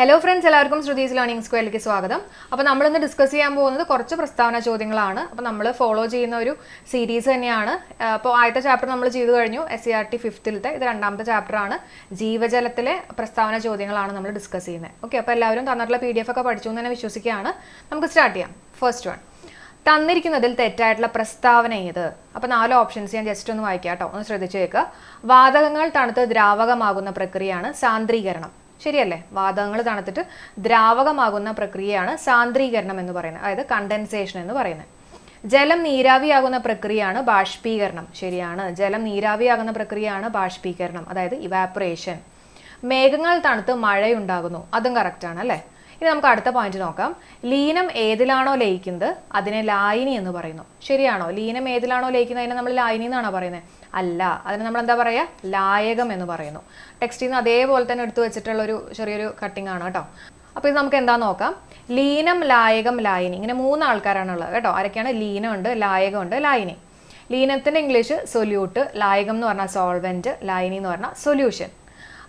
Hello friends എല്ലാവർക്കും Shruthi's learning സ്ക്വയറിലേക്ക് സ്വാഗതം. അപ്പോൾ നമ്മളിന്ന് ഡിസ്കസ് ചെയ്യാൻ പോകുന്നത് കുറച്ച് പ്രസ്താവന ചോദ്യങ്ങളാണ്. അപ്പോൾ നമ്മൾ ഫോളോ ചെയ്യുന്ന ഒരു സീരീസ് തന്നെയാണ്. അപ്പോൾ ആദ്യത്തെ ചാപ്റ്റർ നമ്മൾ ചെയ്തു കഴിഞ്ഞു. എസ് സി ആർ ടി ഫിഫ്ത്തിലത്തെ ഇത് രണ്ടാമത്തെ ചാപ്റ്ററാണ് ജീവജലത്തിലെ പ്രസ്താവന ചോദ്യങ്ങളാണ് നമ്മൾ ഡിസ്കസ് ചെയ്യുന്നത്. ഓക്കെ അപ്പോൾ എല്ലാവരും തന്നിട്ടുള്ള പി ഡി എഫ് ഒക്കെ പഠിച്ചു എന്ന് തന്നെ വിശ്വസിക്കുകയാണ്. നമുക്ക് സ്റ്റാർട്ട് ചെയ്യാം. ഫസ്റ്റ് വൺ തന്നിരിക്കുന്നതിൽ തെറ്റായിട്ടുള്ള പ്രസ്താവന ഏത്? അപ്പോൾ നാല് ഓപ്ഷൻസ് ഞാൻ ജസ്റ്റ് ഒന്ന് വായിക്കാം കേട്ടോ. ഒന്ന് ശ്രദ്ധിച്ചേക്കുക വാതകങ്ങൾ തണുത്ത് ദ്രാവകമാകുന്ന പ്രക്രിയയാണ് സാന്ദ്രീകരണം. ശരിയല്ലേ? വാതകങ്ങൾ തണുത്തിട്ട് ദ്രാവകമാകുന്ന പ്രക്രിയയാണ് സാന്ദ്രീകരണം എന്ന് പറയുന്നത്. അതായത് കണ്ടൻസേഷൻ എന്ന് പറയുന്നത്. ജലം നീരാവിയാകുന്ന പ്രക്രിയയാണ് ബാഷ്പീകരണം. ശരിയാണ്. ജലം നീരാവിയാകുന്ന പ്രക്രിയയാണ് ബാഷ്പീകരണം. അതായത് ഇവാപ്പറേഷൻ മേഘങ്ങൾ തണുത്ത് മഴയുണ്ടാകുന്നു. അതും കറക്റ്റാണ് അല്ലേ? ഇനി നമുക്ക് അടുത്ത പോയിന്റ് നോക്കാം. ലീനം ഏതിലാണോ ലയിക്കുന്നത്? അതിനെ ലായിനി എന്ന് പറയുന്നു. ശരിയാണോ? ലീനം ഏതിലാണോ ലയിക്കുന്നത്? അതിനെ നമ്മൾ ലായിനി എന്നാണോ പറയുന്നത്? അല്ല. അതിന് നമ്മൾ എന്താ പറയുക ലായകം എന്ന് പറയുന്നു. ടെക്സ്റ്റിൽ നിന്ന് അതേപോലെ തന്നെ എടുത്തു വെച്ചിട്ടുള്ളൊരു ചെറിയൊരു കട്ടിംഗ് ആണ് കേട്ടോ. അപ്പോൾ ഇത് നമുക്ക് എന്താ നോക്കാം? ലീനം ലായകം ലായിനി. ഇങ്ങനെ മൂന്ന് ആൾക്കാരാണ് ഉള്ളത് കേട്ടോ. ആരൊക്കെയാണ്? ലീനമുണ്ട് ലായകമുണ്ട് ലായിനി. ലീനത്തിന്റെ ഇംഗ്ലീഷ് സൊല്യൂട്ട് ലായകം എന്ന് പറഞ്ഞാൽ സോൾവെന്റ് ലായിനി എന്ന് പറഞ്ഞാൽ സൊല്യൂഷൻ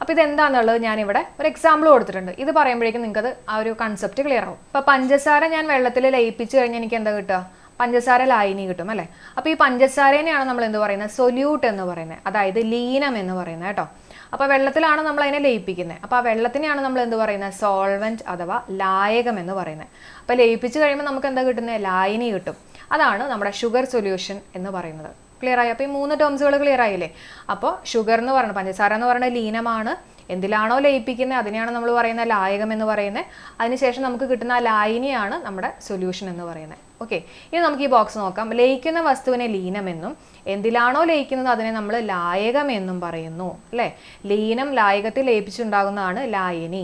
അപ്പോൾ ഇത് ഇതെന്താണെന്നുള്ളത് ഞാനിവിടെ ഒരു എക്സാമ്പിൾ കൊടുത്തിട്ടുണ്ട്. ഇത് പറയുമ്പോഴേക്കും നിങ്ങൾക്കത് ആ ഒരു കൺസെപ്റ്റ് ക്ലിയർ ആവും. ഇപ്പോൾ പഞ്ചസാര ഞാൻ വെള്ളത്തിൽ ലയിപ്പിച്ച് കഴിഞ്ഞാൽ എനിക്ക് എന്താ കിട്ടുക? പഞ്ചസാര ലായനി കിട്ടും അല്ലേ? അപ്പോൾ ഈ പഞ്ചസാരേനെയാണ് നമ്മൾ എന്ത് പറയുന്നത്? സൊല്യൂട്ട് എന്ന് പറയുന്നത്. അതായത് ലീനം എന്ന് പറയുന്നത് കേട്ടോ. അപ്പോൾ വെള്ളത്തിലാണ് നമ്മൾ അതിനെ ലയിപ്പിക്കുന്നത് അപ്പോൾ ആ വെള്ളത്തിനെയാണ് നമ്മൾ എന്ത് പറയുന്നത്? സോൾവെന്റ് അഥവാ ലായകം എന്ന് പറയുന്നത്. അപ്പോൾ ലയിപ്പിച്ച് കഴിയുമ്പോൾ നമുക്ക് എന്താ കിട്ടുന്നത് ലായനി കിട്ടും. അതാണ് നമ്മുടെ ഷുഗർ സൊല്യൂഷൻ എന്ന് പറയുന്നത്. ക്ലിയർ ആയി? അപ്പോൾ ഈ മൂന്ന് ടേംസുകൾ ക്ലിയർ ആയില്ലേ? അപ്പോൾ ഷുഗർ എന്ന് പറയുന്നത് പഞ്ചസാര എന്ന് പറയുന്നത് ലീനമാണ്. എന്തിലാണോ ലയിപ്പിക്കുന്നത് അതിനെയാണ് നമ്മൾ പറയുന്ന ലായകം എന്ന് പറയുന്നത് അതിനുശേഷം നമുക്ക് കിട്ടുന്ന ആ ലായനിയാണ് നമ്മുടെ സൊല്യൂഷൻ എന്ന് പറയുന്നത് ഓക്കെ ഇനി നമുക്ക് ഈ ബോക്സ് നോക്കാം. ലയിക്കുന്ന വസ്തുവിനെ ലീനമെന്നും എന്തിലാണോ ലയിക്കുന്നത് അതിനെ നമ്മൾ ലായകം എന്നും പറയുന്നു അല്ലേ? ലീനം ലായകത്തിൽ ലയിപ്പിച്ചുണ്ടാകുന്നതാണ് ലായനി.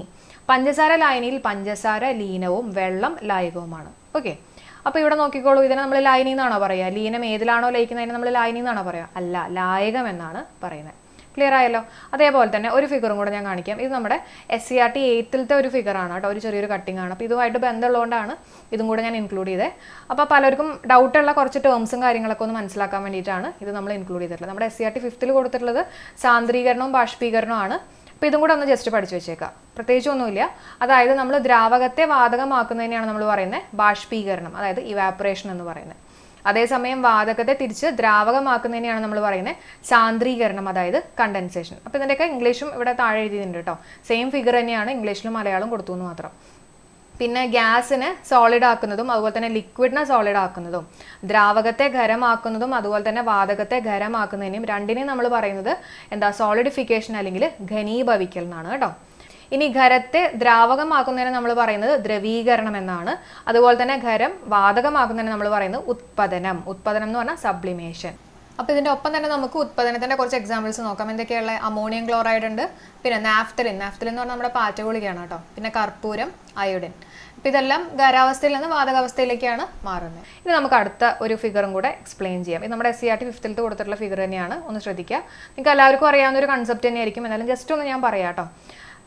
പഞ്ചസാര ലായനിയിൽ പഞ്ചസാര ലീനവും വെള്ളം ലായകവുമാണ്. ഓക്കെ അപ്പോൾ ഇവിടെ നോക്കിക്കോളൂ ഇതിനെ നമ്മൾ ലായനി എന്നാണോ പറയുക? ലീനം ഏതിലാണോ ലയിക്കുന്നതിനെ നമ്മൾ ലായനി എന്നാണോ പറയുക? അല്ല ലായകം എന്നാണ് പറയുന്നത്. ക്ലിയർ ആയല്ലോ? അതേപോലെ തന്നെ ഒരു ഫിഗറും കൂടെ ഞാൻ കാണിക്കാം. ഇത് നമ്മുടെ എസ് സി ആർ ടി എയ്ത്തിലത്തെ ഒരു ഫിഗറാണ് കേട്ടോ. ഒരു ചെറിയൊരു കട്ടിംഗ് ആണ്. അപ്പോൾ ഇതുമായിട്ട് ബന്ധമുള്ളതുകൊണ്ടാണ് ഇതും കൂടെ ഞാൻ ഇൻക്ലൂഡ് ചെയ്തത് അപ്പോൾ പലർക്കും ഡൗട്ടുള്ള കുറച്ച് ടേംസും കാര്യങ്ങളൊക്കെ ഒന്ന് മനസ്സിലാക്കാൻ വേണ്ടിയിട്ടാണ് ഇത് നമ്മൾ ഇൻക്ലൂഡ് ചെയ്തിട്ടുള്ളത്. നമ്മുടെ എസ് സി ആർ ടി ഫിഫ്ത്തിൽ കൊടുത്തിട്ടുള്ളത് സാന്ദ്രീകരണവും ബാഷ്പീകരണവുമാണ് അപ്പോൾ ഇതും കൂടെ ഒന്ന് ജസ്റ്റ് പഠിച്ചു വെച്ചേക്കാം. പ്രത്യേകിച്ച് ഒന്നുമില്ല. അതായത് നമ്മൾ ദ്രാവകത്തെ വാതകമാക്കുന്നതിനെയാണ് നമ്മൾ പറയുന്നത് ബാഷ്പീകരണം അതായത് ഇവാപ്പറേഷൻ എന്ന് പറയുന്നത്. അതേസമയം വാതകത്തെ തിരിച്ച് ദ്രാവകമാക്കുന്നതിനെയാണ് നമ്മൾ പറയുന്നത് സാന്ദ്രീകരണം അതായത് കണ്ടൻസേഷൻ അപ്പോൾ ഇതിന്റെയൊക്കെ ഇംഗ്ലീഷും ഇവിടെ താഴെ എഴുതിയിട്ടുണ്ട് കേട്ടോ. സെയിം ഫിഗർ തന്നെയാണ് ഇംഗ്ലീഷിലും മലയാളം കൊടുത്തു എന്ന് മാത്രം. പിന്നെ ഗ്യാസിന് സോളിഡ് ആക്കുന്നതും അതുപോലെ തന്നെ ലിക്വിഡിനെ സോളിഡ് ആക്കുന്നതും ദ്രാവകത്തെ ഖരമാക്കുന്നതും അതുപോലെ തന്നെ വാതകത്തെ ഖരമാക്കുന്നതിനും രണ്ടിനെയും നമ്മൾ പറയുന്നത് എന്താ സോളിഡിഫിക്കേഷൻ അല്ലെങ്കിൽ ഘനീഭവിക്കൽ എന്നാണ് കേട്ടോ. ഇനി ഖരത്തെ ദ്രാവകമാക്കുന്നതിന് നമ്മൾ പറയുന്നത് ദ്രവീകരണം എന്നാണ്. അതുപോലെ തന്നെ ഖരം വാതകമാക്കുന്നതിന് നമ്മൾ പറയുന്നത് ഉത്പതനം ഉത്പതനം എന്ന് പറഞ്ഞാൽ സബ്ലിമേഷൻ അപ്പോൾ ഇതിന്റെ ഒപ്പം തന്നെ നമുക്ക് ഉത്പന്നത്തിന്റെ കുറച്ച് എക്സാമ്പിൾസ് നോക്കാം. എന്തൊക്കെയുള്ള അമോണിയം ക്ലോറൈഡ് ഉണ്ട് പിന്നെ നാഫ്തലിൻ നാഫ്തലിൻ എന്ന് പറഞ്ഞാൽ നമ്മുടെ പാറ്റ ഗുളികയാണ് കേട്ടോ. പിന്നെ കർപ്പൂരം അയോഡിൻ അപ്പോൾ ഇതെല്ലാം ഖരാവസ്ഥയിൽ നിന്ന് വാതകാവസ്ഥയിലേക്കാണ് മാറുന്നത്. ഇനി നമുക്ക് അടുത്ത ഒരു ഫിഗറും കൂടെ എക്സ്പ്ലെയിൻ ചെയ്യാം. ഇത് നമ്മുടെ എസ് സി ആർ ടി ഫിഫ്ത്തിലത്ത് കൊടുത്തിട്ടുള്ള ഫിഗർ തന്നെയാണ്. ഒന്ന് ശ്രദ്ധിക്കുക. നിങ്ങൾക്ക് എല്ലാവർക്കും അറിയാവുന്ന ഒരു കൺസെപ്റ്റ് തന്നെയായിരിക്കും. എന്നാലും ജസ്റ്റ് ഒന്ന് ഞാൻ പറയാം കേട്ടോ.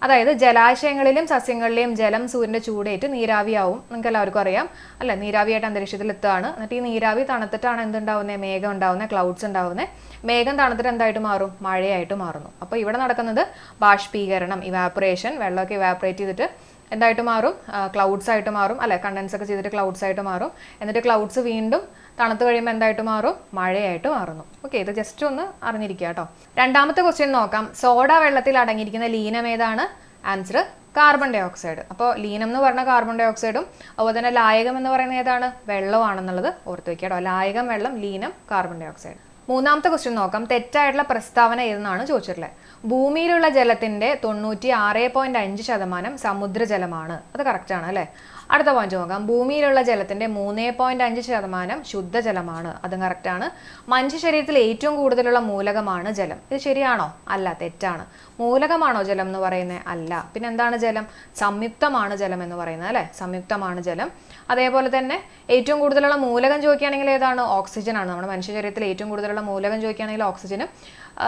അതായത് ജലാശയങ്ങളിലും സസ്യങ്ങളിലെയും ജലം സൂര്യന്റെ ചൂടേറ്റ് നീരാവിയാവും. നിങ്ങൾക്ക് എല്ലാവർക്കും അറിയാം. അല്ല? നീരാവിയായിട്ട് അന്തരീക്ഷത്തിൽ എത്തുകയാണ് എന്നിട്ട് ഈ നീരാവി തണുത്തിട്ടാണ് എന്തുണ്ടാവുന്നത് മേഘം ഉണ്ടാവുന്നത് ക്ലൗഡ്സ് ഉണ്ടാവുന്നത് മേഘം തണുത്തിട്ട് എന്തായിട്ട് മാറും? മഴയായിട്ട് മാറുന്നു. അപ്പോൾ ഇവിടെ നടക്കുന്നത് ബാഷ്പീകരണം ഇവാപ്പറേഷൻ വെള്ളമൊക്കെ ഇവാപ്പറേറ്റ് ചെയ്തിട്ട് എന്തായിട്ട് മാറും? ക്ലൗഡ്സ് ആയിട്ട് മാറും. അല്ലെ? കണ്ടൻസ് ഒക്കെ ചെയ്തിട്ട് ക്ലൗഡ്സ് ആയിട്ട് മാറും. എന്നിട്ട് ക്ലൗഡ്സ് വീണ്ടും തണുത്ത് കഴിയുമ്പോൾ എന്തായിട്ട് മാറും? മഴയായിട്ട് മാറുന്നു. ഓക്കെ ഇത് ജസ്റ്റ് ഒന്ന് അറിഞ്ഞിരിക്കുക കേട്ടോ. രണ്ടാമത്തെ ക്വസ്റ്റ്യൻ നോക്കാം. സോഡ വെള്ളത്തിൽ അടങ്ങിയിരിക്കുന്ന ലീനം ഏതാണ്? ആൻസർ കാർബൺ ഡൈ ഓക്സൈഡ് അപ്പോൾ ലീനം എന്ന് പറഞ്ഞ കാർബൺ ഡൈ ഓക്സൈഡും അതുപോലെ തന്നെ ലായകം എന്ന് പറയുന്നത് ഏതാണ്? വെള്ളമാണെന്നുള്ളത് ഓർത്ത് വയ്ക്കുക കേട്ടോ. ലായകം വെള്ളം ലീനം കാർബൺ ഡൈ ഓക്സൈഡ് മൂന്നാമത്തെ ക്വസ്റ്റ്യൻ നോക്കാം. തെറ്റായിട്ടുള്ള പ്രസ്താവന ഏതെന്നാണ് ചോദിച്ചിട്ടുള്ളത്? ഭൂമിയിലുള്ള ജലത്തിന്റെ തൊണ്ണൂറ്റി ആറ് പോയിന്റ് അഞ്ച് ശതമാനം സമുദ്രജലമാണ്. അത് കറക്റ്റ് ആണ് അല്ലേ? അടുത്ത പോയിന്റ് നോക്കാം. ഭൂമിയിലുള്ള ജലത്തിന്റെ മൂന്ന് പോയിന്റ് അഞ്ച് ശതമാനം ശുദ്ധജലമാണ്. അത് കറക്റ്റ് ആണ്. മനുഷ്യ ശരീരത്തിൽ ഏറ്റവും കൂടുതലുള്ള മൂലകമാണ് ജലം. ഇത് ശരിയാണോ? അല്ല തെറ്റാണ്. മൂലകമാണോ ജലം എന്ന് പറയുന്നത് അല്ല. പിന്നെ എന്താണ് ജലം? സംയുക്തമാണ് ജലം എന്ന് പറയുന്നത് അല്ലേ? സംയുക്തമാണ് ജലം. അതേപോലെ തന്നെ ഏറ്റവും കൂടുതലുള്ള മൂലകം ചോദിക്കുകയാണെങ്കിൽ ഏതാണ്? ഓക്സിജൻ ആണ് നമ്മുടെ മനുഷ്യ ശരീരത്തിൽ ഏറ്റവും കൂടുതലുള്ള മൂലകം ചോദിക്കുകയാണെങ്കിൽ ഓക്സിജനും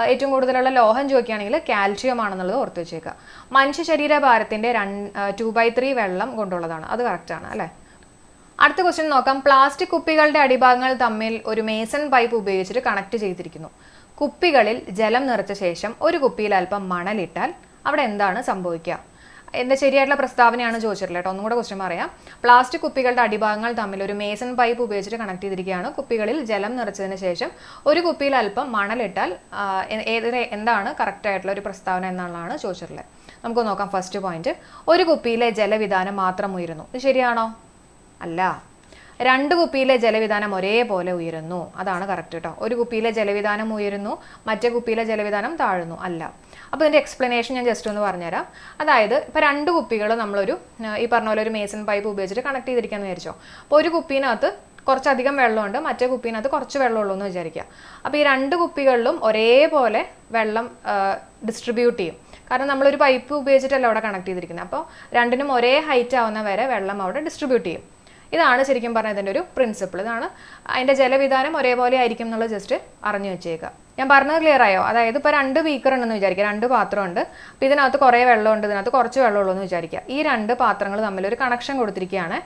ഏറ്റവും കൂടുതലുള്ള ലോഹം ചോദിക്കുകയാണെങ്കിൽ കാൽഷ്യം ആണെന്നുള്ളത് ഓർത്ത് വെച്ചേക്കുക. മനുഷ്യ ശരീരഭാരത്തിന്റെ രണ്ട് ടു ബൈ ത്രീ വെള്ളം കൊണ്ടുള്ളതാണ്. അത് കറക്റ്റ് ആണ് അല്ലേ? അടുത്ത ക്വസ്റ്റ്യൻ നോക്കാം. പ്ലാസ്റ്റിക് കുപ്പികളുടെ അടിഭാഗങ്ങൾ തമ്മിൽ ഒരു മേസൺ പൈപ്പ് ഉപയോഗിച്ചിട്ട് കണക്ട് ചെയ്തിരിക്കുന്നു. കുപ്പികളിൽ ജലം നിറച്ച ശേഷം ഒരു കുപ്പിയിൽ അല്പം മണലിട്ടാൽ അവിടെ എന്താണ് സംഭവിക്കുക? എന്റെ ശരിയായിട്ടുള്ള പ്രസ്താവനയാണ് ചോദിച്ചിട്ടുള്ളത് കേട്ടോ. ഒന്നും കൂടെ ക്വസ്റ്റ്യൻ പറയാം. പ്ലാസ്റ്റിക് കുപ്പികളുടെ അടിഭാഗങ്ങൾ തമ്മിൽ ഒരു മേസൺ പൈപ്പ് ഉപയോഗിച്ചിട്ട് കണക്ട് ചെയ്തിരിക്കുകയാണ്. കുപ്പികളിൽ ജലം നിറച്ചതിന് ശേഷം ഒരു കുപ്പിയിൽ അല്പം മണലിട്ടാൽ എന്താണ് കറക്റ്റ് ആയിട്ടുള്ള ഒരു പ്രസ്താവന എന്നുള്ളതാണ് ചോദിച്ചിട്ടുള്ളത്. നമുക്ക് നോക്കാം ഫസ്റ്റ് പോയിന്റ് ഒരു കുപ്പിയിലെ ജലവിധാനം മാത്രം ഉയരുന്നു. ഇത് ശരിയാണോ? അല്ല. രണ്ട് കുപ്പിയിലെ ജലവിധാനം ഒരേപോലെ ഉയരുന്നു. അതാണ് കറക്റ്റ് കേട്ടോ ഒരു കുപ്പിയിലെ ജലവിധാനം ഉയരുന്നു മറ്റേ കുപ്പിയിലെ ജലവിധാനം താഴുന്നു അല്ല. അപ്പോൾ ഇതിന്റെ എക്സ്പ്ലനേഷൻ ഞാൻ ജസ്റ്റ് ഒന്ന് പറഞ്ഞുതരാം. അതായത് ഇപ്പോൾ രണ്ട് കുപ്പികൾ നമ്മളൊരു ഈ പറഞ്ഞ പോലെ ഒരു മേസൺ പൈപ്പ് ഉപയോഗിച്ചിട്ട് കണക്ട് ചെയ്തിരിക്കാമെന്ന് വിചാരിച്ചോ. അപ്പോൾ ഒരു കുപ്പിനകത്ത് കുറച്ചധികം വെള്ളമുണ്ട് മറ്റേ കുപ്പിനകത്ത് കുറച്ച് വെള്ളമുള്ളൂ എന്ന് വിചാരിക്കുക. അപ്പോൾ ഈ രണ്ട് കുപ്പികളിലും ഒരേപോലെ വെള്ളം ഡിസ്ട്രിബ്യൂട്ട് ചെയ്യും. കാരണം നമ്മളൊരു പൈപ്പ് ഉപയോഗിച്ചിട്ടല്ല അവിടെ കണക്ട് ചെയ്തിരിക്കുന്നത് അപ്പോൾ രണ്ടിനും ഒരേ ഹൈറ്റ് ആവുന്ന വരെ വെള്ളം അവിടെ ഡിസ്ട്രിബ്യൂട്ട് ചെയ്യും. ഇതാണ് ശരിക്കും പറഞ്ഞ ഇതിന്റെ ഒരു പ്രിൻസിപ്പിൾ ഇതാണ് അതിന്റെ ജലവിധാനം ഒരേപോലെ ആയിരിക്കും എന്നുള്ളത് ജസ്റ്റ് അറിഞ്ഞു വെച്ചേക്കുക ഞാൻ പറഞ്ഞത് ക്ലിയർ ആയോ? അതായത് ഇപ്പോൾ രണ്ട് ബീക്കർ ഉണ്ടെന്ന് വിചാരിക്കുക. രണ്ട് പാത്രമുണ്ട് അപ്പോൾ ഇതിനകത്ത് കുറേ വെള്ളമുണ്ട് ഇതിനകത്ത് കുറച്ച് വെള്ളമുള്ളൂ എന്ന് വിചാരിക്കുക. ഈ രണ്ട് പാത്രങ്ങൾ തമ്മിൽ ഒരു കണക്ഷൻ കൊടുത്തിരിക്കുകയാണ്.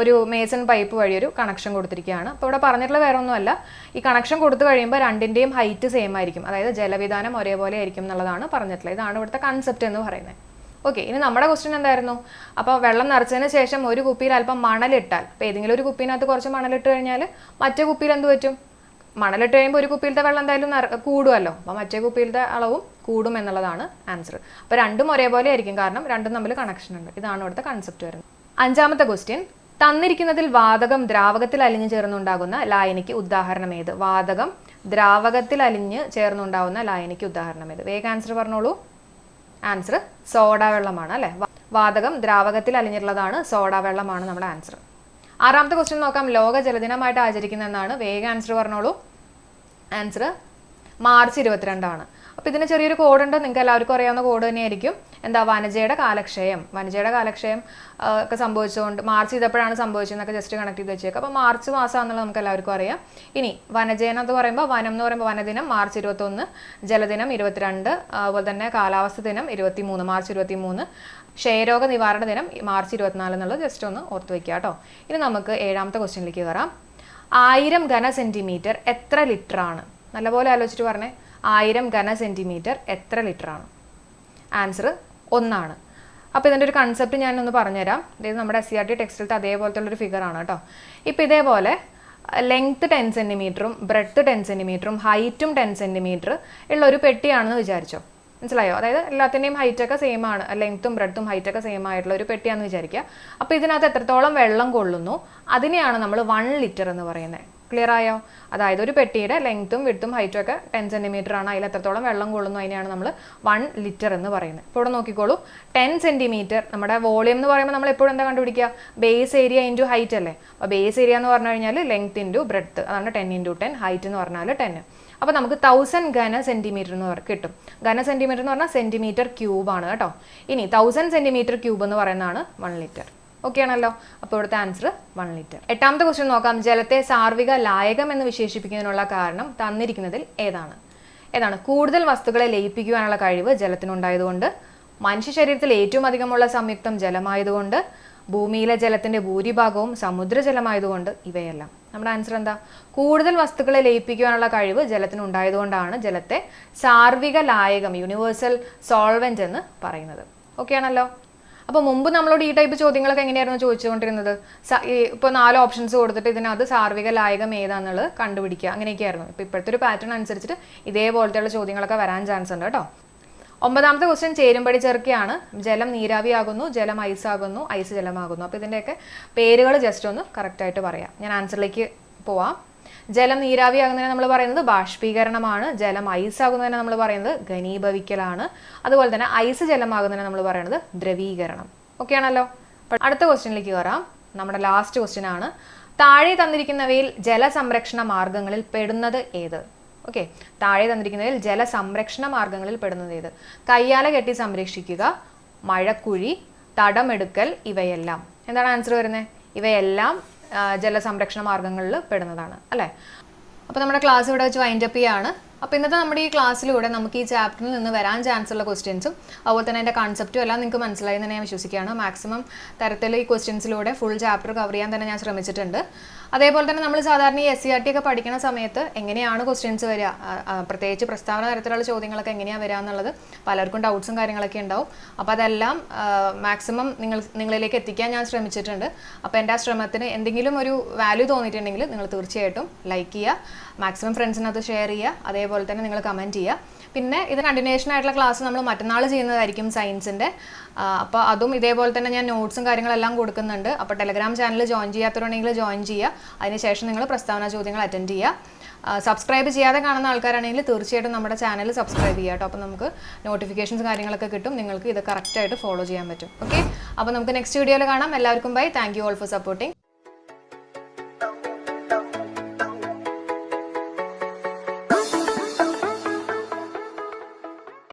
ഒരു മേസൺ പൈപ്പ് വഴി ഒരു കണക്ഷൻ കൊടുത്തിരിക്കുകയാണ്. അപ്പോൾ ഇവിടെ പറഞ്ഞിട്ടുള്ള വേറെ ഒന്നുമല്ല. ഈ കണക്ഷൻ കൊടുത്തു കഴിയുമ്പോൾ രണ്ടിന്റെയും ഹൈറ്റ് സെയിം ആയിരിക്കും. അതായത് ജലവിധാനം ഒരേപോലെ ആയിരിക്കും എന്നുള്ളതാണ് പറഞ്ഞിട്ടുള്ളത്. ഇതാണ് ഇവിടുത്തെ കൺസെപ്റ്റ് എന്ന് പറയുന്നത്. ഓക്കെ ഇനി നമ്മുടെ ക്വസ്റ്റ്യൻ എന്തായിരുന്നു? അപ്പോൾ വെള്ളം നിറച്ചതിന് ശേഷം ഒരു കുപ്പിയിൽ അല്പം മണലിട്ടാൽ അപ്പോൾ ഏതെങ്കിലും ഒരു കുപ്പീനകത്ത് കുറച്ച് മണലിട്ട് കഴിഞ്ഞാൽ മറ്റേ കുപ്പിയിൽ എന്ത് പറ്റും? മണലിട്ട് കഴിയുമ്പോൾ ഒരു കുപ്പിയിലത്തെ വെള്ളം എന്തായാലും കൂടുമല്ലോ അപ്പോൾ മറ്റേ കുപ്പിയിലത്തെ അളവും കൂടും എന്നുള്ളതാണ് ആൻസർ അപ്പോൾ രണ്ടും ഒരേപോലെ ആയിരിക്കും കാരണം രണ്ടും തമ്മിൽ കണക്ഷൻ ഉണ്ട്. ഇതാണ് ഇവിടുത്തെ കൺസെപ്റ്റ് വരുന്നത്. അഞ്ചാമത്തെ ക്വസ്റ്റ്യൻ തന്നിരിക്കുന്നതിൽ വാതകം ദ്രാവകത്തിൽ അലിഞ്ഞു ചേർന്നുണ്ടാകുന്ന ലായനിക്ക് ഉദാഹരണം ഏത്? വാതകം ദ്രാവകത്തിൽ അലിഞ്ഞ് ചേർന്നുണ്ടാകുന്ന ലായനിക്ക് ഉദാഹരണം ഏത്? വേഗം ആൻസർ പറഞ്ഞോളൂ. ആൻസർ സോഡ വെള്ളമാണ് അല്ലേ? വാതകം ദ്രാവകത്തിൽ അലിഞ്ഞിട്ടുള്ളതാണ് സോഡ വെള്ളമാണ് നമ്മുടെ ആൻസർ. ആറാമത്തെ ക്വസ്റ്റ്യൻ നോക്കാം. ലോക ജലദിനമായിട്ട് ആചരിക്കുന്ന എന്നാണ് വേഗം ആൻസർ പറഞ്ഞോളൂ. ആൻസർ മാർച്ച് ഇരുപത്തിരണ്ടാണ്. അപ്പോൾ ഇതിന് ചെറിയൊരു ഉണ്ട് നിങ്ങൾക്ക് എല്ലാവർക്കും അറിയാവുന്ന കോഡ് തന്നെയായിരിക്കും. എന്താ? വനജയുടെ കാലക്ഷയം. വനജയുടെ കാലക്ഷയം ഒക്കെ സംഭവിച്ചുകൊണ്ട് മാർച്ച് ചെയ്തപ്പോഴാണ് സംഭവിച്ചതെന്നൊക്കെ ജസ്റ്റ് കണക്ട് ചെയ്ത് വെച്ചേക്കുക അപ്പോൾ മാർച്ച് മാസമാണെന്നുള്ളത് നമുക്ക് എല്ലാവർക്കും അറിയാം. ഇനി വനജയനം എന്ന് പറയുമ്പോൾ വനം എന്ന് പറയുമ്പോൾ വനദിനം മാർച്ച് ഇരുപത്തൊന്ന് ജലദിനം ഇരുപത്തിരണ്ട് അതുപോലെ തന്നെ കാലാവസ്ഥ ദിനം ഇരുപത്തി മൂന്ന് മാർച്ച് ഇരുപത്തി മൂന്ന് ക്ഷയരോഗ നിവാരണ ദിനം മാർച്ച് ഇരുപത്തിനാല് എന്നുള്ളത് ജസ്റ്റ് ഒന്ന് ഓർത്ത് വയ്ക്കുക കേട്ടോ. ഇനി നമുക്ക് ഏഴാമത്തെ ക്വസ്റ്റ്യനിലേക്ക് കയറാം. ആയിരം ഘന സെന്റിമീറ്റർ എത്ര ലിറ്റർ ആണ് നല്ലപോലെ ആലോചിച്ചിട്ട് പറഞ്ഞേ. ആയിരം ഘന സെന്റിമീറ്റർ എത്ര ലിറ്റർ ആണ്? ആൻസർ ഒന്നാണ്. അപ്പോൾ ഇതിന്റെ ഒരു കൺസെപ്റ്റ് ഞാനൊന്ന് പറഞ്ഞുതരാം. അതായത് നമ്മുടെ എസ് സി ആർ ടി ടെക്സ്റ്റിലത്തെ അതേപോലത്തെ ഉള്ളൊരു ഫിഗർ ആണ് കേട്ടോ. ഇപ്പോൾ ഇതേപോലെ ലെങ്ത്ത് ടെൻ സെന്റിമീറ്ററും ബ്രെഡ്ത്ത് ടെൻ സെന്റിമീറ്ററും ഹൈറ്റും ടെൻ സെന്റിമീറ്റർ ഉള്ള ഒരു പെട്ടിയാണെന്ന് വിചാരിച്ചോ? മനസ്സിലായോ? അതായത് എല്ലാത്തിന്റെയും ഹൈറ്റൊക്കെ സെയിം ആണ്. ലെങ്ത്തും ബ്രെഡ്ത്തും ഹൈറ്റൊക്കെ സെയിം ആയിട്ടുള്ള ഒരു പെട്ടിയാണെന്ന് വിചാരിക്കുക. അപ്പോൾ ഇതിനകത്ത് എത്രത്തോളം വെള്ളം കൊള്ളുന്നു? അതിനെയാണ് നമ്മൾ വൺ ലിറ്റർ എന്ന് പറയുന്നത്. ക്ലിയർ ആയോ? അതായത് ഒരു പെട്ടിയുടെ ലെങ്ത്തും വിട്ടും ഹൈറ്റും ഒക്കെ ടെൻ സെന്റിമീറ്റർ ആണ്. അതിൽ എത്രത്തോളം വെള്ളം കൊള്ളുന്നു അതിനെയാണ് നമ്മൾ വൺ ലിറ്റർ എന്ന് പറയുന്നത്. ഇപ്പോൾ ഇവിടെ നോക്കിക്കോളൂ. ടെൻ സെന്റിമീറ്റർ നമ്മുടെ വോളിയം എന്ന് പറയുമ്പോൾ നമ്മൾ എപ്പോഴും എന്താ കണ്ടുപിടിക്കുക? ബേസ് ഏരിയ ഇന്റു ഹൈറ്റ് അല്ലേ? അപ്പോൾ ബേസ് ഏരിയ എന്ന് പറഞ്ഞു കഴിഞ്ഞാൽ ലെങ്ത് ഇന്റു ബ്രെഡ്ത്ത് അതാണ് ടെൻ ഇന്റു ടെൻ ഹൈറ്റ് എന്ന് പറഞ്ഞാൽ ടെൻ അപ്പോൾ നമുക്ക് തൗസൻഡ് ഘന സെന്റിമീറ്റർ എന്ന് പറ- കിട്ടും. ഘന സെന്റിമീറ്റർ എന്ന് പറഞ്ഞാൽ സെന്റിമീറ്റർ ക്യൂബാണ് കേട്ടോ. ഇനി തൗസൻഡ് സെന്റിമീറ്റർ ക്യൂബ് എന്ന് പറയുന്നതാണ് വൺ ലിറ്റർ ഓക്കെ ആണല്ലോ അപ്പോൾ ഇവിടുത്തെ ആൻസർ വൺ ലിറ്റർ എട്ടാമത്തെ ക്വസ്റ്റ്യൻ നോക്കാം. ജലത്തെ സാർവിക ലായകം എന്ന് വിശേഷിപ്പിക്കുന്നതിനുള്ള കാരണം തന്നിരിക്കുന്നതിൽ ഏതാണ്? ഏതാണ്? കൂടുതൽ വസ്തുക്കളെ ലയിപ്പിക്കുവാനുള്ള കഴിവ് ജലത്തിനുണ്ടായതുകൊണ്ട് മനുഷ്യ ശരീരത്തിൽ ഏറ്റവും അധികമുള്ള സംയുക്തം ജലമായതുകൊണ്ട് ഭൂമിയിലെ ജലത്തിന്റെ ഭൂരിഭാഗവും സമുദ്രജലമായതുകൊണ്ട് ഇവയെല്ലാം. നമ്മുടെ ആൻസർ എന്താ? കൂടുതൽ വസ്തുക്കളെ ലയിപ്പിക്കുവാനുള്ള കഴിവ് ജലത്തിന് ഉണ്ടായതുകൊണ്ടാണ് ജലത്തെ സാർവിക ലായകം യൂണിവേഴ്സൽ സോൾവെന്റ് എന്ന് പറയുന്നത്. ഓക്കെ ആണല്ലോ അപ്പോൾ മുമ്പ് നമ്മളോട് ഈ ടൈപ്പ് ചോദ്യങ്ങളൊക്കെ എങ്ങനെയായിരുന്നു ചോദിച്ചുകൊണ്ടിരുന്നത്? ഇപ്പൊ നാല് ഓപ്ഷൻസ് കൊടുത്തിട്ട് ഇതിനകത്ത് സാർവിക ലായകം ഏതാന്നുള്ളത് കണ്ടുപിടിക്കുക. അങ്ങനെയൊക്കെയായിരുന്നു. ഇപ്പോൾ ഇപ്പോഴത്തെ ഒരു പാറ്റേൺ അനുസരിച്ചിട്ട് ഇതേപോലത്തെയുള്ള ചോദ്യങ്ങളൊക്കെ വരാൻ ചാൻസ് ഉണ്ട് കേട്ടോ. ഒമ്പതാമത്തെ ക്വസ്റ്റ്യൻ ചേരുംപടി ചേർക്കയാണ് ജലം നീരാവിയാകുന്നു ജലം ഐസാകുന്നു ഐസ് ജലമാകുന്നു. അപ്പോൾ ഇതിന്റെയൊക്കെ പേരുകൾ ജസ്റ്റ് ഒന്ന് കറക്റ്റ് ആയിട്ട് പറയാം. ഞാൻ ആൻസറിലേക്ക് പോവാം. ജലം നീരാവിയാകുന്നതിനെ നമ്മൾ പറയുന്നത് ബാഷ്പീകരണമാണ്. ജലം ഐസ് ആകുന്നതിനെ നമ്മൾ പറയുന്നത് ഘനീഭവിക്കലാണ്. അതുപോലെ തന്നെ ഐസ് ജലമാകുന്നതിനെ നമ്മൾ പറയുന്നത് ദ്രവീകരണം. ഓക്കെ ആണല്ലോ? അടുത്ത ക്വസ്റ്റ്യനിലേക്ക് കയറാം. നമ്മുടെ ലാസ്റ്റ് ക്വസ്റ്റ്യൻ ആണ്. താഴെ തന്നിരിക്കുന്നവയിൽ ജലസംരക്ഷണ മാർഗങ്ങളിൽ പെടുന്നത് ഏത്? ഓക്കെ താഴെ തന്നിരിക്കുന്നതിൽ ജലസംരക്ഷണ മാർഗങ്ങളിൽ പെടുന്നത് ഏത്? കയ്യാല കെട്ടി സംരക്ഷിക്കുക മഴക്കുഴി തടമെടുക്കൽ ഇവയെല്ലാം. എന്താണ് ആൻസർ വരുന്നത് ഇവയെല്ലാം ജലസംരക്ഷണ മാർഗങ്ങളിൽ പെടുന്നതാണ് അല്ലേ? അപ്പോൾ നമ്മുടെ ക്ലാസ് ഇവിടെ വെച്ച് വൈൻഡ് അപ്പ് ചെയ്യാണ്. അപ്പോൾ ഇന്നത്തെ നമ്മുടെ ഈ ക്ലാസ്സിലൂടെ നമുക്ക് ഈ ചാപ്റ്ററിൽ നിന്ന് വരാൻ ചാൻസ് ഉള്ള ക്വസ്റ്റ്യൻസും അതുപോലെ തന്നെ അതിന്റെ കൺസെപ്റ്റും എല്ലാം നിങ്ങൾക്ക് മനസ്സിലായി തന്നെ ഞാൻ വിശ്വസിക്കുകയാണ്. മാക്സിമം തരത്തിൽ ഈ ക്വസ്റ്റ്യൻസിലൂടെ ഫുൾ ചാപ്റ്റർ കവർ ചെയ്യാൻ തന്നെ ഞാൻ ശ്രമിച്ചിട്ടുണ്ട്. അതേപോലെ തന്നെ നമ്മൾ സാധാരണ ഈ എസ് സി ആർ ടി ഒക്കെ പഠിക്കുന്ന സമയത്ത് എങ്ങനെയാണ് ക്വസ്റ്റ്യൻസ് വരിക? പ്രത്യേകിച്ച് പ്രസ്താവന തരത്തിലുള്ള ചോദ്യങ്ങളൊക്കെ എങ്ങനെയാണ് വരിക എന്നുള്ളത് പലർക്കും ഡൗട്ട്സും കാര്യങ്ങളൊക്കെ ഉണ്ടാവും. അപ്പോൾ അതെല്ലാം മാക്സിമം നിങ്ങൾ നിങ്ങളിലേക്ക് എത്തിക്കാൻ ഞാൻ ശ്രമിച്ചിട്ടുണ്ട്. അപ്പോൾ എന്റെ ആ ശ്രമത്തിന് എന്തെങ്കിലും ഒരു വാല്യൂ തോന്നിയിട്ടുണ്ടെങ്കിൽ നിങ്ങൾ തീർച്ചയായിട്ടും ലൈക്ക് ചെയ്യുക. മാക്സിമം ഫ്രണ്ട്സിനകത്ത് ഷെയർ ചെയ്യുക. അതേപോലെ തന്നെ നിങ്ങൾ കമന്റ് ചെയ്യുക. പിന്നെ ഇത് കണ്ടിന്യൂഷൻ ആയിട്ടുള്ള ക്ലാസ് നമ്മൾ മറ്റന്നാൾ ചെയ്യുന്നതായിരിക്കും സയൻസിന്റെ അപ്പോൾ അതും ഇതേപോലെ തന്നെ ഞാൻ നോട്ട്സും കാര്യങ്ങളെല്ലാം കൊടുക്കുന്നുണ്ട്. അപ്പോൾ ടെലഗ്രാം ചാനൽ ജോയിൻ ചെയ്യാത്തവരുണ്ടെങ്കിൽ ജോയിൻ ചെയ്യുക. അതിനുശേഷം നിങ്ങൾ പ്രസ്താവന ചോദ്യങ്ങൾ അറ്റൻഡ് ചെയ്യുക. സബ്സ്ക്രൈബ് ചെയ്യാതെ കാണുന്ന ആൾക്കാരാണെങ്കിൽ തീർച്ചയായിട്ടും നമ്മുടെ ചാനൽ സബ്സ്ക്രൈബ് ചെയ്യുക കേട്ടോ. അപ്പോൾ നമുക്ക് നോട്ടിഫിക്കേഷൻസ് കാര്യങ്ങളൊക്കെ കിട്ടും. നിങ്ങൾക്ക് ഇത് കറക്റ്റായിട്ട് ഫോളോ ചെയ്യാൻ പറ്റും. ഓക്കെ അപ്പോൾ നമുക്ക് നെക്സ്റ്റ് വീഡിയോയിൽ കാണാം. എല്ലാവർക്കും bye thank you all for supporting